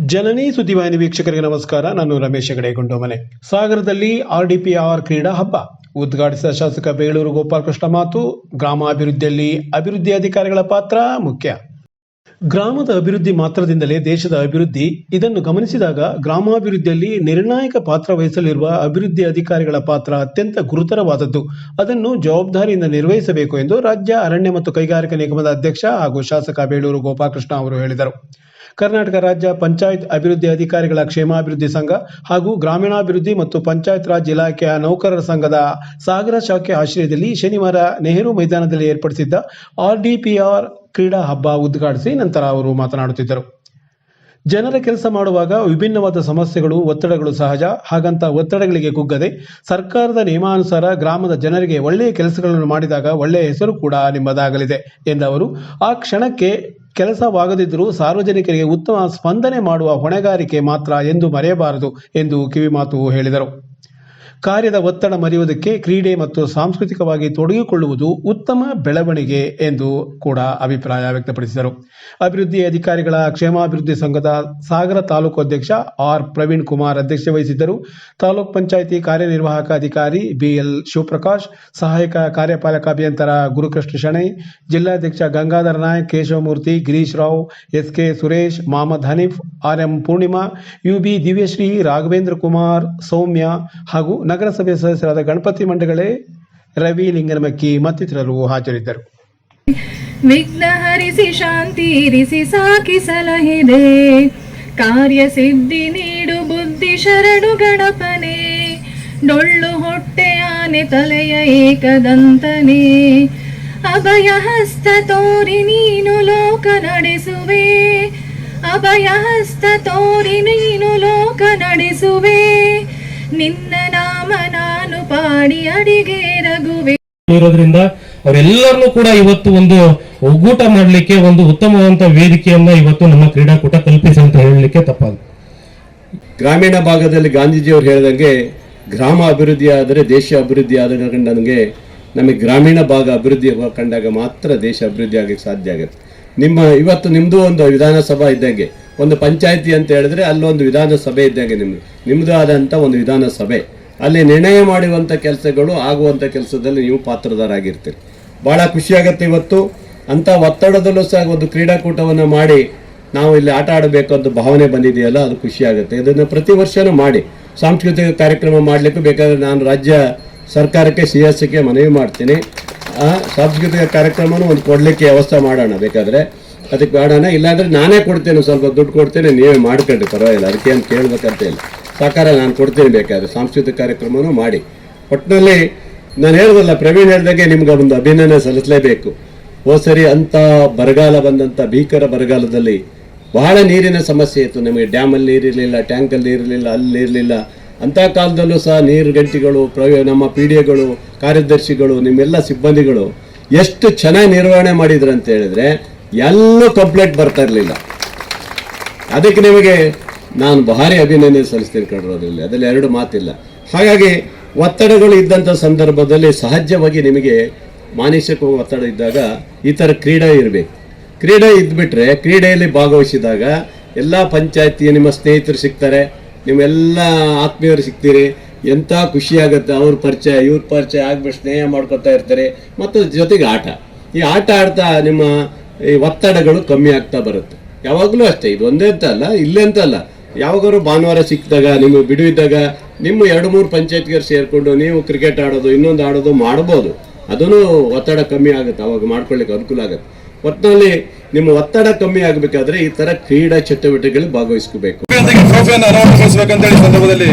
ಜನನಿ ಸುದ್ದಿವಾಹಿನಿ ವೀಕ್ಷಕರಿಗೆ ನಮಸ್ಕಾರ. ನಾನು ರಮೇಶ್ ಹೆಗಡೆ, ಗುಂಡೋಮನೆ. ಸಾಗರದಲ್ಲಿ ಆರ್ಡಿಪಿಆರ್ ಕ್ರೀಡಾ ಹಬ್ಬ. ಉದ್ಘಾಟಿಸಿದ ಶಾಸಕ ಬೇಳೂರು ಗೋಪಾಲಕೃಷ್ಣ ಮಾತು, ಗ್ರಾಮಾಭಿವೃದ್ಧಿಯಲ್ಲಿ ಅಭಿವೃದ್ಧಿ ಅಧಿಕಾರಿಗಳ ಪಾತ್ರ ಮುಖ್ಯ. ಗ್ರಾಮದ ಅಭಿವೃದ್ಧಿ ಮಾತ್ರದಿಂದಲೇ ದೇಶದ ಅಭಿವೃದ್ಧಿ. ಇದನ್ನು ಗಮನಿಸಿದಾಗ ಗ್ರಾಮಾಭಿವೃದ್ಧಿಯಲ್ಲಿ ನಿರ್ಣಾಯಕ ಪಾತ್ರ ವಹಿಸಲಿರುವ ಅಭಿವೃದ್ಧಿ ಅಧಿಕಾರಿಗಳ ಪಾತ್ರ ಅತ್ಯಂತ ಗುರುತರವಾದದ್ದು. ಅದನ್ನು ಜವಾಬ್ದಾರಿಯಿಂದ ನಿರ್ವಹಿಸಬೇಕು ಎಂದು ರಾಜ್ಯ ಅರಣ್ಯ ಮತ್ತು ಕೈಗಾರಿಕಾ ನಿಗಮದ ಅಧ್ಯಕ್ಷ ಹಾಗೂ ಶಾಸಕ ಬೇಳೂರು ಗೋಪಾಲಕೃಷ್ಣ ಅವರು ಹೇಳಿದರು. ಕರ್ನಾಟಕ ರಾಜ್ಯ ಪಂಚಾಯತ್ ಅಭಿವೃದ್ಧಿ ಅಧಿಕಾರಿಗಳ ಕ್ಷೇಮಾಭಿವೃದ್ಧಿ ಸಂಘ ಹಾಗೂ ಗ್ರಾಮೀಣಾಭಿವೃದ್ಧಿ ಮತ್ತು ಪಂಚಾಯತ್ ರಾಜ್ ಇಲಾಖೆಯ ನೌಕರರ ಸಂಘದ ಸಾಗರ ಶಾಖೆ ಆಶ್ರಯದಲ್ಲಿ ಶನಿವಾರ ನೆಹರು ಮೈದಾನದಲ್ಲಿ ಏರ್ಪಡಿಸಿದ್ದ ಆರ್ಡಿಪಿಆರ್ ಕ್ರೀಡಾ ಹಬ್ಬ ಉದ್ಘಾಟಿಸಿ ನಂತರ ಅವರು ಮಾತನಾಡುತ್ತಿದ್ದರು. ಜನರ ಕೆಲಸ ಮಾಡುವಾಗ ವಿಭಿನ್ನವಾದ ಸಮಸ್ಯೆಗಳು, ಒತ್ತಡಗಳು ಸಹಜ. ಹಾಗಂತ ಒತ್ತಡಗಳಿಗೆ ಕುಗ್ಗದೆ ಸರ್ಕಾರದ ನಿಯಮಾನುಸಾರ ಗ್ರಾಮದ ಜನರಿಗೆ ಒಳ್ಳೆಯ ಕೆಲಸಗಳನ್ನು ಮಾಡಿದಾಗ ಒಳ್ಳೆಯ ಹೆಸರು ಕೂಡ ನಿಮ್ಮದಾಗಲಿದೆ, ಎಂದವರು. ಆ ಕ್ಷಣಕ್ಕೆ ಕೆಲಸವಾಗದಿದ್ದರೂ ಸಾರ್ವಜನಿಕರಿಗೆ ಉತ್ತಮ ಸ್ಪಂದನೆ ಮಾಡುವ ಹೊಣೆಗಾರಿಕೆ ಮಾತ್ರ ಎಂದು ಮರೆಯಬಾರದು ಎಂದು ಕಿವಿಮಾತು ಹೇಳಿದರು. ಕಾರ್ಯದ ಒತ್ತಡ ಮರೆಯುವುದಕ್ಕೆ ಕ್ರೀಡೆ ಮತ್ತು ಸಾಂಸ್ಕೃತಿಕವಾಗಿ ತೊಡಗಿಕೊಳ್ಳುವುದು ಉತ್ತಮ ಬೆಳವಣಿಗೆ ಎಂದು ಕೂಡ ಅಭಿಪ್ರಾಯ ವ್ಯಕ್ತಪಡಿಸಿದರು. ಅಭಿವೃದ್ಧಿ ಅಧಿಕಾರಿಗಳ ಕ್ಷೇಮಾಭಿವೃದ್ಧಿ ಸಂಘದ ಸಾಗರ ತಾಲೂಕು ಅಧ್ಯಕ್ಷ ಆರ್ ಪ್ರವೀಣ್ ಕುಮಾರ್ ಅಧ್ಯಕ್ಷತೆ ವಹಿಸಿದ್ದರು. ತಾಲೂಕ್ ಪಂಚಾಯಿತಿ ಕಾರ್ಯನಿರ್ವಾಹಕ ಅಧಿಕಾರಿ ಬಿಎಲ್ ಶಿವಪ್ರಕಾಶ್, ಸಹಾಯಕ ಕಾರ್ಯಪಾಲಕ ಅಭಿಯಂತರ ಗುರುಕೃಷ್ಣ ಶೆಣೈ, ಜಿಲ್ಲಾಧ್ಯಕ್ಷ Gangadhara Nayak, Keshavamurthy Girish Rao, S K Suresh Mohammed Hanif R M Poornima U B Divyashree, Raghavendra Kumar, Soumya ಹಾಗೂ ನಗರಸಭೆ ಸದಸ್ಯರಾದ ಗಣಪತಿ ಮಂಡಗಳೇ, ರವಿ ಲಿಂಗನಮಕ್ಕಿ ಮತ್ತಿತರರು ಹಾಜರಿದ್ದರು. ವಿಘ್ನ ಹರಿಸಿ ಶಾಂತಿ ಇರಿಸಿ ಸಾಕಿ ಸಲಹಿದೆ ಕಾರ್ಯ ಸಿದ್ಧಿ ನೀಡು ಬುದ್ಧಿ ಶರಣು ಗಣಪನೆ. ಡೊಳ್ಳು ಹೊಟ್ಟೆ ಆನೆ ತಲೆಯ ಏಕದಂತನೇ. ಅಭಯ ಹಸ್ತ ತೋರಿ ನೀನು ಲೋಕ ನಡೆಸುವೆ. ಅಭಯ ಹಸ್ತ ತೋರಿ ನೀನು ಲೋಕ ನಡೆಸುವೆ. ನಿನ್ನ ಪಾಡಿ ಅಡಿಗೆ ರಘುವೆ ಇರೋದ್ರಿಂದ ಅವರೆಲ್ಲರನ್ನೂ ಕೂಡ ಇವತ್ತು ಒಂದು ಒಗ್ಗೂಟ ಮಾಡಲಿಕ್ಕೆ ಒಂದು ಉತ್ತಮವಾದಂತಹ ವೇದಿಕೆಯನ್ನ ಇವತ್ತು ನಮ್ಮ ಕ್ರೀಡಾಕೂಟ ಕಲ್ಪಿಸಿ ಅಂತ ಹೇಳಲಿಕ್ಕೆ ತಪ್ಪಲ್ಲ ಗ್ರಾಮೀಣ ಭಾಗದಲ್ಲಿ ಗಾಂಧೀಜಿಯವರು ಹೇಳಿದಂಗೆ ಗ್ರಾಮ ಅಭಿವೃದ್ಧಿ ಆದರೆ ದೇಶ ಅಭಿವೃದ್ಧಿ ಆದ ನನಗೆ ನಮಗೆ ಗ್ರಾಮೀಣ ಭಾಗ ಅಭಿವೃದ್ಧಿ ಕಂಡಾಗ ಮಾತ್ರ ದೇಶ ಅಭಿವೃದ್ಧಿ ಆಗಕ್ಕೆ ಸಾಧ್ಯ ಆಗುತ್ತೆ. ನಿಮ್ಮ ಇವತ್ತು ನಿಮ್ಮದು ಒಂದು ವಿಧಾನಸಭಾ ಇದ್ದಂಗೆ ಒಂದು ಪಂಚಾಯಿತಿ ಅಂತ ಹೇಳಿದ್ರೆ ಅಲ್ಲೊಂದು ವಿಧಾನಸಭೆ ಇದ್ದಂಗೆ ನಿಮ್ಮದು ನಿಮ್ಮದು ಆದಂಥ ಒಂದು ವಿಧಾನಸಭೆ. ಅಲ್ಲಿ ನಿರ್ಣಯ ಮಾಡುವಂಥ ಕೆಲಸಗಳು ಆಗುವಂಥ ಕೆಲಸದಲ್ಲಿ ನೀವು ಪಾತ್ರದಾರಾಗಿರ್ತೀರಿ ಭಾಳ ಖುಷಿಯಾಗತ್ತೆ ಇವತ್ತು. ಅಂಥ ಒತ್ತಡದಲ್ಲೂ ಸಹ ಒಂದು ಕ್ರೀಡಾಕೂಟವನ್ನು ಮಾಡಿ ನಾವು ಇಲ್ಲಿ ಆಟ ಆಡಬೇಕು ಭಾವನೆ ಬಂದಿದೆಯಲ್ಲ, ಅದು ಖುಷಿಯಾಗುತ್ತೆ ಇದನ್ನು ಪ್ರತಿ ವರ್ಷವೂ ಮಾಡಿ. ಸಾಂಸ್ಕೃತಿಕ ಕಾರ್ಯಕ್ರಮ ಮಾಡಲಿಕ್ಕೂ ಬೇಕಾದರೆ ನಾನು ರಾಜ್ಯ ಸರ್ಕಾರಕ್ಕೆ, ಸಿ ಎಸ್ ಮನವಿ ಮಾಡ್ತೀನಿ. ಸಾಂಸ್ಕೃತಿಕ ಕಾರ್ಯಕ್ರಮನೂ ಒಂದು ಕೊಡಲಿಕ್ಕೆ ವ್ಯವಸ್ಥೆ ಮಾಡೋಣ ಬೇಕಾದರೆ. ಅದಕ್ಕೆ ಬೇಡಣ ಇಲ್ಲಾಂದರೆ ನಾನೇ ಕೊಡ್ತೇನೆ, ಸ್ವಲ್ಪ ದುಡ್ಡು ಕೊಡ್ತೇನೆ, ನೀವೇ ಮಾಡ್ಕೊಂಡ್ರಿ ಪರವಾಗಿಲ್ಲ. ಅದಕ್ಕೆ ಏನು ಕೇಳಬೇಕಂತ ಇಲ್ಲ. ಸಹಕಾರ ನಾನು ಕೊಡ್ತೀನಿ ಬೇಕಾದ್ರೆ ಸಾಂಸ್ಕೃತಿಕ ಕಾರ್ಯಕ್ರಮನೂ ಮಾಡಿ. ಒಟ್ಟಿನಲ್ಲಿ ನಾನು ಹೇಳ್ದಲ್ಲ, ಪ್ರವೀಣ್ ಹೇಳಿದಾಗೆ ನಿಮ್ಗೆ ಒಂದು ಅಭಿನಂದನೆ ಸಲ್ಲಿಸಲೇಬೇಕು. ಹೋದ್ ಸರಿ ಅಂತ ಬರಗಾಲ ಬಂದಂಥ ಭೀಕರ ಬರಗಾಲದಲ್ಲಿ ಬಹಳ ನೀರಿನ ಸಮಸ್ಯೆ ಇತ್ತು. ನಮಗೆ ಡ್ಯಾಮಲ್ಲಿ ನೀರಿರಲಿಲ್ಲ ಟ್ಯಾಂಕಲ್ಲಿ ನೀರಿರಲಿಲ್ಲ ಅಲ್ಲಿ ಇರಲಿಲ್ಲ. ಅಂಥ ಕಾಲದಲ್ಲೂ ಸಹ ನೀರು ಗಂಟಿಗಳು, ಪ್ರವ, ನಮ್ಮ ಪಿ ಡಿ ಎಗಳು ಕಾರ್ಯದರ್ಶಿಗಳು, ನಿಮ್ಮೆಲ್ಲ ಸಿಬ್ಬಂದಿಗಳು ಎಷ್ಟು ಚೆನ್ನಾಗಿ ನಿರ್ವಹಣೆ ಮಾಡಿದ್ರು ಅಂತ ಹೇಳಿದ್ರೆ ಎಲ್ಲೂ ಕಂಪ್ಲೇಂಟ್ ಬರ್ತಾ ಇರಲಿಲ್ಲ. ಅದಕ್ಕೆ ನಿಮಗೆ ನಾನು ಭಾರಿ ಅಭಿನಂದನೆ ಸಲ್ಲಿಸ್ತೀನಿ ಕಣ್ರು ಅದರಲ್ಲಿ. ಎರಡು ಮಾತಿಲ್ಲ. ಹಾಗಾಗಿ ಒತ್ತಡಗಳು ಇದ್ದಂಥ ಸಂದರ್ಭದಲ್ಲಿ ಸಹಜವಾಗಿ ನಿಮಗೆ ಮಾನಸಿಕ ಒತ್ತಡ ಇದ್ದಾಗ ಈ ಥರ ಕ್ರೀಡೆ ಇರಬೇಕು. ಕ್ರೀಡೆ ಇದ್ಬಿಟ್ರೆ ಕ್ರೀಡೆಯಲ್ಲಿ ಭಾಗವಹಿಸಿದಾಗ ಎಲ್ಲ ಪಂಚಾಯತಿ ನಿಮ್ಮ ಸ್ನೇಹಿತರು ಸಿಗ್ತಾರೆ, ನಿಮ್ಮೆಲ್ಲ ಆತ್ಮೀಯರು ಸಿಗ್ತೀರಿ. ಎಂಥ ಖುಷಿಯಾಗುತ್ತೆ ಅವ್ರ ಪರಿಚಯ, ಇವ್ರ ಪರಿಚಯ ಆಗ್ಬಿಟ್ಟು ಸ್ನೇಹ ಮಾಡ್ಕೊತಾ ಇರ್ತಾರೆ. ಮತ್ತು ಜೊತೆಗೆ ಆಟ. ಈ ಆಟ ಆಡ್ತಾ ನಿಮ್ಮ ಈ ಒತ್ತಡಗಳು ಕಮ್ಮಿ ಆಗ್ತಾ ಬರುತ್ತೆ. ಯಾವಾಗಲೂ ಅಷ್ಟೇ, ಇದು ಒಂದೇ ಅಂತ ಅಲ್ಲ, ಇಲ್ಲೇ ಅಂತ ಅಲ್ಲ. ಯಾವಾಗಾರು ಭಾನುವಾರ ಸಿಕ್ಕಿದಾಗ ನಿಮಗೆ ಬಿಡುವಿದ್ದಾಗ, ನಿಮ್ಮ ಎರಡು ಮೂರು ಪಂಚಾಯತ್ಗೆ ಸೇರಿಕೊಂಡು ನೀವು ಕ್ರಿಕೆಟ್ ಆಡೋದು, ಇನ್ನೊಂದು ಆಡೋದು ಮಾಡ್ಬೋದು. ಅದೂ ಒತ್ತಡ ಕಮ್ಮಿ ಆಗುತ್ತೆ, ಅವಾಗ ಮಾಡ್ಕೊಳ್ಳಿಕ್ಕೆ ಅನುಕೂಲ ಆಗುತ್ತೆ. ಒಟ್ಟಿನಲ್ಲಿ ನಿಮ್ಮ ಒತ್ತಡ ಕಮ್ಮಿ ಆಗಬೇಕಾದ್ರೆ ಈ ತರ ಕ್ರೀಡಾ ಚಟುವಟಿಕೆಗಳಲ್ಲಿ ಭಾಗವಹಿಸ್ಕೋಬೇಕು. ಸಂದರ್ಭದಲ್ಲಿ